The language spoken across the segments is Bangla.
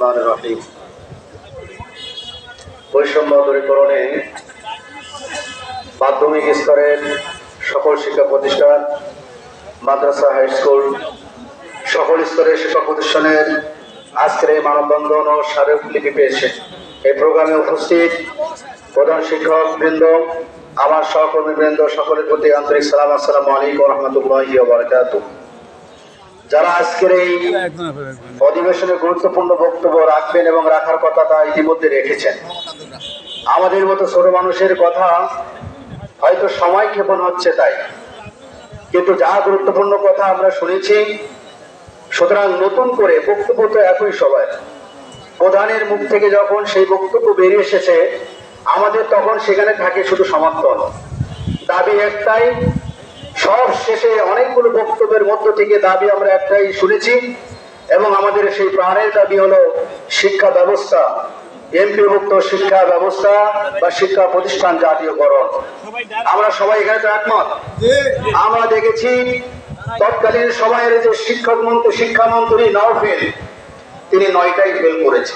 রহমান রহিম। বৈষম্য দূরীকরণে মাধ্যমিক স্তরের সকল শিক্ষা প্রতিষ্ঠান, মাদ্রাসা, হাই স্কুল, সকল স্তরের শিক্ষা প্রতিষ্ঠানের আজকের এই মানববন্ধন ও স্মারকলিপি পেয়েছে। এই প্রোগ্রামে উপস্থিত প্রধান শিক্ষক বৃন্দ, আমার সহকর্মী বৃন্দ সকলের প্রতি আন্তরিক সালাম, আসসালামু আলাইকুম রহমতুল্লাহ বারকাত যারা আজকের এই অধিবেশনে গুরুত্বপূর্ণ বক্তব্য রাখবেন এবং রাখার কথা তা ইতিমধ্যে রেখেছেন। আমাদের মতো ছোট মানুষের কথা হয়তো সময় ক্ষেপণ হচ্ছে তাই। কিন্তু যা গুরুত্বপূর্ণ কথা আমরা শুনেছি সুতরাং নতুন করে বক্তব্য তো একই সবাই প্রধানের মুখ থেকে যখন সেই বক্তব্য বেরিয়ে এসেছে আমাদের তখন সেখানে থাকে শুধু সমর্থন। দাবি একটাই সব শেষে অনেকগুলো বক্তব্যের মধ্য থেকে দাবি আমরা একটাই শুনেছি, এবং আমাদের সেই প্রাণের দাবি হলো শিক্ষা ব্যবস্থা, এমপিভুক্ত শিক্ষা ব্যবস্থা বা শিক্ষা প্রতিষ্ঠান জাতীয়করণ। আমরা সবাই এখানে তো একমত। আমরা দেখেছি তৎকালীন সময়ের যে শিক্ষক মন্ত্রী শিক্ষামন্ত্রী নওফেল, তিনি নয়টাই ফেল করেছে।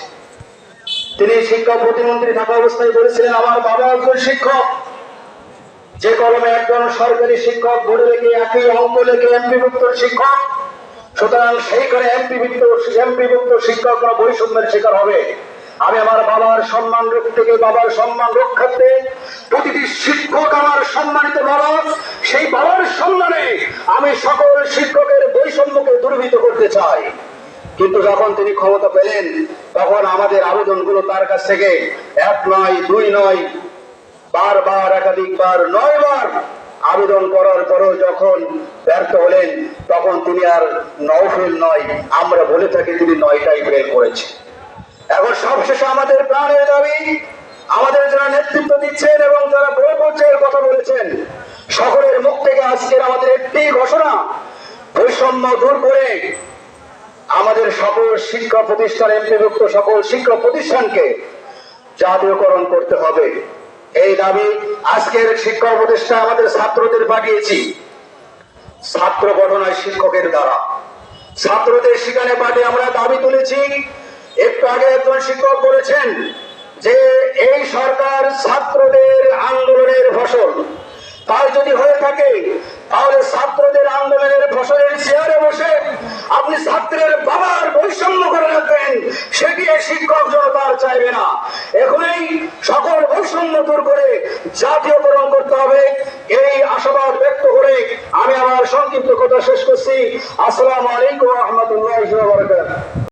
তিনি শিক্ষা প্রতিমন্ত্রী থাকা অবস্থায় বলেছিলেন, আমার বাবা একজন শিক্ষক। যে কলমে একজন সরকারি শিক্ষক বোর্ডে রেখে একই অঙ্ক লেগে এমপিভুক্ত শিক্ষক, সুতরাং সেই করে এমপিভুক্ত এমপিভুক্ত শিক্ষকরা বৈষম্যের শিকার হবে। আমি আমার বাবার সম্মান গিয়ে বাবার সম্মান রক্ষার্থে প্রতিটি শিক্ষক আমার সম্মানিত বাবা। সেই বাবার সম্মানে আমি সকল শিক্ষকের বৈষম্যকে দূরীভূত করতে চাই। কিন্তু যখন তিনি ক্ষমতা পেলেন, তখন আমাদের আবেদনগুলো তার কাছ থেকে এক নয়, দুই নয় বারবার একাধিকবার নয় বার আবেদন করার পরও যখন ব্যর্থ হলেন, তখন তিনি আর নও ফেল নয়, আমরা বলে থাকি তিনি নয়টাই ফেল করেছে এখন সবশেষে আমাদের প্রাণের দাবি, আমাদের যারা নেতৃত্ব দিচ্ছেন এবং যারা বড় পর্যায়ের কথা বলেছেন, সকলের মুখ থেকে আজকের আমাদের একটি ঘোষণা, বৈষম্য দূর করে আমাদের সকল শিক্ষা প্রতিষ্ঠান, এমপিভুক্ত সকল শিক্ষা প্রতিষ্ঠানকে জাতীয়করণ করতে হবে। এই দাবি আজকের শিক্ষা প্রতিষ্ঠান আমাদের ছাত্রদের পাঠিয়েছি। ছাত্র গঠনায় শিক্ষকের দ্বারা। ছাত্রদের সেখানে পাঠিয়ে আমরা দাবি তুলেছি, একটু আগে একজন শিক্ষক বলেছেন যে এই সরকার ছাত্রদের আন্দোলনের ফসল। তাই যদি হয়ে থাকে, তাহলে ছাত্রদের আন্দোলনের ফসলের চেয়ারে বসে আপনি ছাত্রের বাবার বৈষম্য করে রাখবেন সেটি শিক্ষক জনতার চাইবে না। এখনই সকল বৈষম্য দূর করে জাতীয় জাতীয়করণ করতে হবে। এই আশাবাদ ব্যক্ত করে আমি আমার সংক্ষিপ্ত কথা শেষ করছি। আসসালামু আলাইকুম রহমতুল্লাহ